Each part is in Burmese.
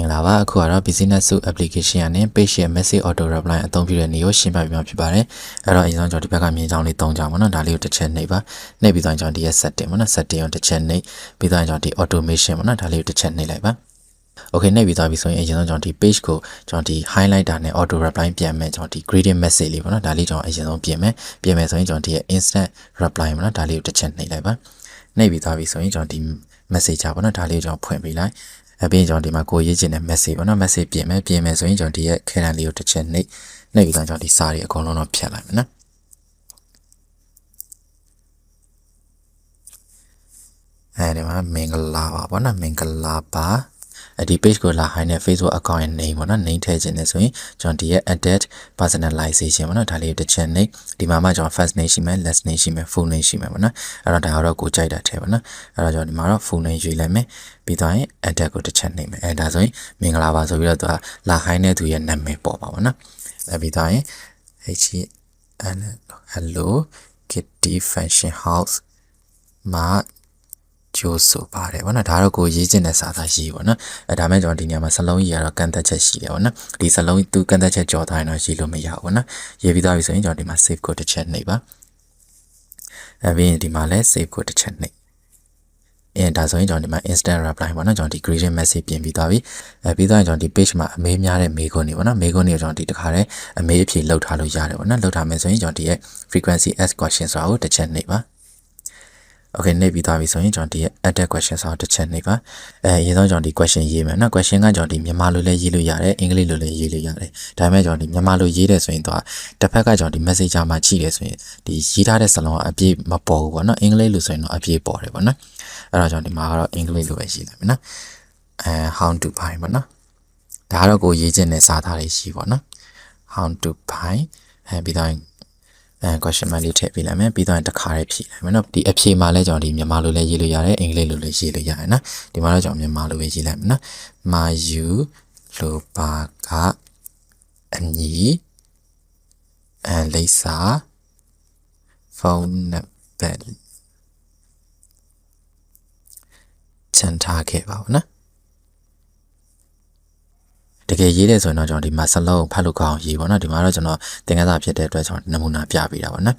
င်္ဂလာပါအခုကတော့ business suite application နဲ့ page ရဲ့ message auto reply အသုံးပြုတဲ့နေကိုရှင်းပြပြမှာဖြစ်ပါတယ်အဲ့တော့အရင်ဆုံးကျွန်တော်ဒီဘက်ကမြင်ကြောင်းလေး၃ကြောင်းပေါ့နော်ဒါလေးကိုတစ်ချက်နှိပ်ပါနှိပ်ပြီးတော့ကျွန်တော်ဒီရဲ့ setting ပေါ့နော် setting ကိုတစ်ချက်နှိပ်ပြီးတော့ကျွန်တော်ဒီ automation ပေါ့နော်ဒါလေးကိုတစ်ချက်နှိပ်လိုက်ပါ Okay နှိပ်ပြီးသွားပြီဆိုရင်အရင်ဆုံးကျွန်တော်ဒီ page ကိုကျွန်တော်ဒီ highlighter နဲ့ auto reply ပြန်မယ်ကျွန်တော်ဒီ gradient message လေးပေါ့နော်ဒါလေးကျွန်တော်အရင်ဆုံးပြင်မယ်ပြင်မယ်ဆိုရင်ကျွန်တော်ဒီရဲ့ instant reply ပေါ့နော်ဒါလေးကိုတစ်ချက်နှိပ်လိုက်ပါနှိပ်ပြီးသွားပြီဆိုရင်ကျွန်တော်ဒီ message ပေါ့နော်ဒါလေးကိုကျွန်တော်ဖွင့်ပေးလိုက် အပြင်ကျွန်တော်ဒီမှာကိုရေးချင်တဲ့ message ပေါ့နော် message ပြင်မယ်ပြင်မယ်ဆိုရင်ကျွန်တော်ဒီရဲ့ခဲတံလေးကိုတစ်ချက်နှိပ်နှိပ်ပြီးတော့ကျွန်တော်ဒီစာတွေအကုန်လုံးတော့ဖြတ်လိုက်မယ်နော်အဲဒီမှာမင်္ဂလာပါပေါ့နော်မင်္ဂလာပါအဲ့ ဒီ page ကိုလာဟိုင်းတဲ့ Facebook account ရဲ့ name ပေါ့နော် name ထည့်ခြင်းနဲ့ဆိုရင်ကျွန်တော်ဒီရဲ့ edit personalization ပေါ့နော်ဒါလေးကိုတစ်ချက်နေဒီမှာမှကျွန်တော် first name ရှိမယ် last name ရှိမယ် full name ရှိမယ်ပေါ့နော်အဲ့တော့ဒါကတော့ကိုကြိုက်တာထည့်ပေါ့နော်အဲ့တော့ကျွန်တော်ဒီမှာတော့ full name ရွေးလိုက်မယ်ပြီးတော့ရင် edit ကိုတစ်ချက်နေမယ်အဲ့ဒါဆိုရင်မင်္ဂလာပါဆိုပြီးတော့သူကလာဟိုင်းတဲ့သူရဲ့နာမည်ပေါ်ပါပေါ့နော်အဲ့ပြီးတော့ရင် h hello kitty fashion house မှာ ကျိုးဆိုပါတယ်ဗောနော်ဒါတော့ကိုရေးချင်တဲ့စာသားရေးဗောနော်အဲဒါမဲ့ကျွန်တော်ဒီနေရာမှာစလုံးရေးရတော့ကန့်သက်ချက်ရှိတယ်ဗောနော်ဒီစလုံးသူကန့်သက်ချက်ကြော်ထားရင်တော့ရေးလို့မရဘူးဗောနော်ရေးပြီးသားပြီဆိုရင်ကျွန်တော်ဒီမှာ save ကိုတစ်ချက်နှိပ်ပါအဲပြီးရင်ဒီမှာလည်း save ကိုတစ်ချက်နှိပ်အဲဒါဆိုရင်ကျွန်တော်ဒီမှာ instant reply ပေါ့နော်ကျွန်တော်ဒီ gradient message ပြင်ပြီးသွားပြီအဲပြီးတော့ကျွန်တော်ဒီ page မှာအမေးများတဲ့မေးခွန်းတွေပေါ့နော်မေးခွန်းတွေကိုကျွန်တော်ဒီတစ်ခါတည်းအမေးအဖြေလောက်ထားလို့ရတယ်ပေါ့နော်လောက်ထားမယ်ဆိုရင်ကျွန်တော်ဒီရဲ့ frequency ask question ဆိုတာကိုတစ်ချက်နှိပ်ပါ Okay နှိပ်ပြီးသွားပြီဆိုရင်ကျွန်တော်ဒီ add question ဆိုတော့တစ်ချက်နှိပ်ပါအဲအရင်ဆုံးကျွန်တော်ဒီ question ရေးမယ်နော် question ကကျွန်တော်ဒီမြန်မာလိုလည်းရေးလို့ရတယ်အင်္ဂလိပ်လိုလည်းရေးလို့ရတယ်ဒါပေမဲ့ကျွန်တော်ဒီမြန်မာလိုရေးတယ်ဆိုရင်တော့တစ်ဖက်ကကျွန်တော်ဒီ messenger မှာကြည့်တယ်ဆိုရင်ဒီရေးထားတဲ့စလုံးကအပြည့်မပေါ်ဘူးပေါ့နော်အင်္ဂလိပ်လိုဆိုရင်တော့အပြည့်ပေါ်တယ်ပေါ့နော်အဲ့တော့ကျွန်တော်ဒီမှာကတော့အင်္ဂလိပ်လိုပဲရေးလိုက်မယ်နော်အဲ how to buy ပေါ့နော်ဒါကတော့ကိုရေးခြင်းနဲ့စာသားလေးရှိပေါ့နော် how to buy အဲပြီးတော့ အဲ question mark လေးထည့်ပေးလိုက်မယ်ပြီးတော့တခါလေးဖြည့်လိုက်မယ်နော်ဒီအဖြေမှာလဲကျွန်တော်ဒီမြန်မာလိုလည်းရေးလို့ရတယ်အင်္ဂလိပ်လိုလည်းရေးလို့ရတယ်နော်ဒီမှာတော့ကျွန်တော်မြန်မာလိုပဲရေးလိုက်မယ်နော်မာယူလိုပါကအညီအဲလိပ်စာဖုန်းနံပါတ်ချန်ထားခဲ့ပါဦးနော်တ ကယ်ရေးတယ်ဆိုရင်တော့ကျွန်တော်ဒီမှာစလုံးဖတ်လို့ကောင်းရေးပေါ့နော်ဒီမှာတော့ကျွန်တော်သင်ခန်းစာဖြစ်တဲ့အတွက်ကျွန်တော်နမူနာပြပေးတာပေါ့နော်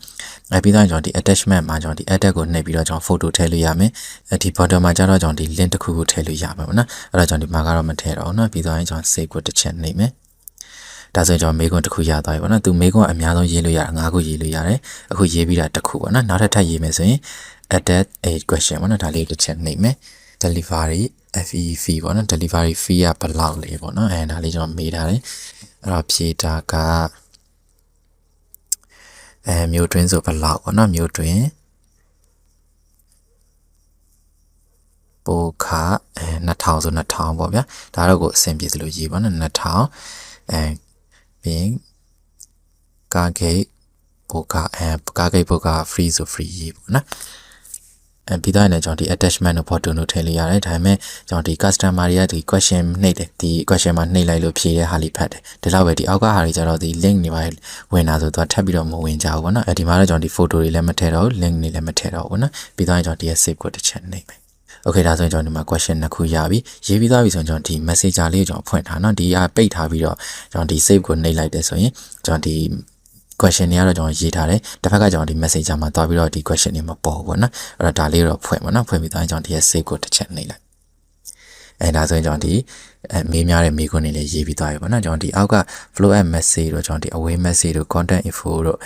အဲပြီးတော့ကျွန်တော်ဒီ attachment မှာကျွန်တော်ဒီ edit ကိုနှိပ်ပြီးတော့ကျွန်တော် photo ထည့်လို့ရမယ်အဲဒီ bottom မှာကျတော့ကျွန်တော်ဒီ link တစ်ခုခုထည့်လို့ရမှာပေါ့နော်အဲ့တော့ကျွန်တော်ဒီမှာကတော့မထည့်တော့ဘူးနော်ပြီးတော့ကျွန်တော် save ကိုတစ်ချက်နှိပ်မယ်ဒါဆိုရင်ကျွန်တော်မေးခွန်းတစ်ခုရသွားပြီပေါ့နော်သူမေးခွန်းအများဆုံးရေးလို့ရတာ၅ခုရေးလို့ရတယ်အခုရေးပြီးတာတစ်ခုပေါ့နော်နောက်ထပ်ထပ်ရေးမယ်ဆိုရင် add a question ပေါ့နော်ဒါလေးတစ်ချက်နှိပ်မယ် delivery FEV ပေါ့နော် delivery fee ကဘယ်လောက်လဲပေါ့နော်အဲဒါလေးကျွန်တော်မေးထားတယ်အဲ့တော့ဖြေတာကအဲမြို့တွင်းဆိုဘယ်လောက်ပေါ့နော်မြို့တွင်းပိုခအဲ2000ဆို2000ပေါ့ဗျာဒါတော့ကိုအဆင်ပြေသလိုရေးပါနော်2000အဲပြီးကားဂိတ်ပိုခအဲကားဂိတ်ပိုခ free ဆို free ရေးပေါ့နော်အဲ ပြီးတော့လည်းကျွန်တော်ဒီ attachment တို့ photo တို့ထည့်လို့ရတယ်ဒါပေမဲ့ကျွန်တော်ဒီ customer တွေကဒီ question နှိပ်တယ်ဒီ question မှာနှိပ်လိုက်လို့ဖြေတဲ့ဟာလေးဖတ်တယ်ဒီလောက်ပဲဒီအောက်ကဟာတွေကျတော့ဒီ link တွေပါဝင်လာဆိုတော့ထပ်ပြီးတော့မဝင်ကြဘူးပေါ့နော်အဲဒီမှာတော့ကျွန်တော်ဒီ photo တွေလည်းမထည့်တော့ဘူး link တွေလည်းမထည့်တော့ဘူးပေါ့နော်ပြီးတော့ကျွန်တော်ဒီရဲ့ save ကိုတစ်ချက်နှိပ်မယ် Okay ဒါဆိုရင်ကျွန်တော်ဒီမှာ question နှစ်ခုရပြီရေးပြီးသားပြီဆိုရင်ကျွန်တော်ဒီ messenger လေးကိုကျွန်တော်ဖွင့်ထားเนาะဒီကပိတ်ထားပြီးတော့ကျွန်တော်ဒီ save ကိုနှိပ်လိုက်တယ်ဆိုရင်ကျွန်တော်ဒီ question တွေကတော့ကျွန်တော်ရေးထားတယ်တစ်ဖက်ကကျွန်တော်ဒီ messenger မှာတွားပြီးတော့ဒီ question တွေမပေါ်ဘူးပေါ့နော်အဲ့တော့ဒါလေးတော့ဖွင့်ပါနော်ဖွင့်ပြီးတော့ကျွန်တော်ဒီရဲ့ save ကိုတစ်ချက်နှိပ်လိုက်အဲဒါဆိုရင်ကျွန်တော်ဒီ အဲမေးများတဲ့မေးခွန်းတွေလည်းရေးပြီးသွားပြီပေါ့နော်ကျွန်တော်ဒီအောက်က flow app message တို့ကျွန်တော်ဒီ away message တို့ content info တို့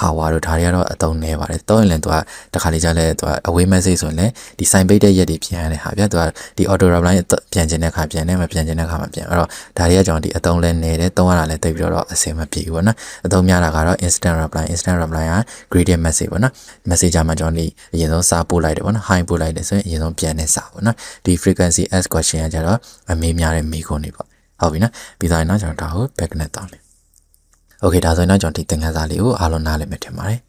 hawa တို့ဒါတွေကတော့အသုံးနည်းပါတယ်တော့ရင်လည်းသူကတခါလေကြာလဲသူက away message ဆိုရင်လည်းဒီ sign ပိတ်တဲ့ရက်တွေပြန်ရတဲ့ဟာဗျာသူကဒီ auto reply ပြန်ကျင်တဲ့ခါပြန်တယ်မပြန်ကျင်တဲ့ခါမပြန်အဲ့တော့ဒါတွေကကျွန်တော်ဒီအသုံးလဲနည်းတယ်သုံးရတာလည်းတိတ်ပြီးတော့အဆင်မပြေဘူးပေါ့နော်အသုံးများတာကတော့ instant reply instant reply က gradient message ပေါ့နော် messenger မှာကျွန်တော်ဒီအရင်ဆုံးစာပို့လိုက်တယ်ပေါ့နော် hi ပို့လိုက်တယ်ဆိုရင်အရင်ဆုံးပြန်တဲ့စာပေါ့နော်ဒီ frequency ask question ကကြတော့အမေးများတဲ့မေးခွန်းတွေပေါ့ဟုတ်ပြီနော်ပြီးတော့ရင်တော့ကျွန်တော်ဒါကို back နဲ့တောင်းမယ် Okay ဒါဆိုရင်တော့ကျွန်တော်ဒီသင်ခန်းစာလေးကိုအားလုံးနားလည်မယ်ထင်ပါတယ်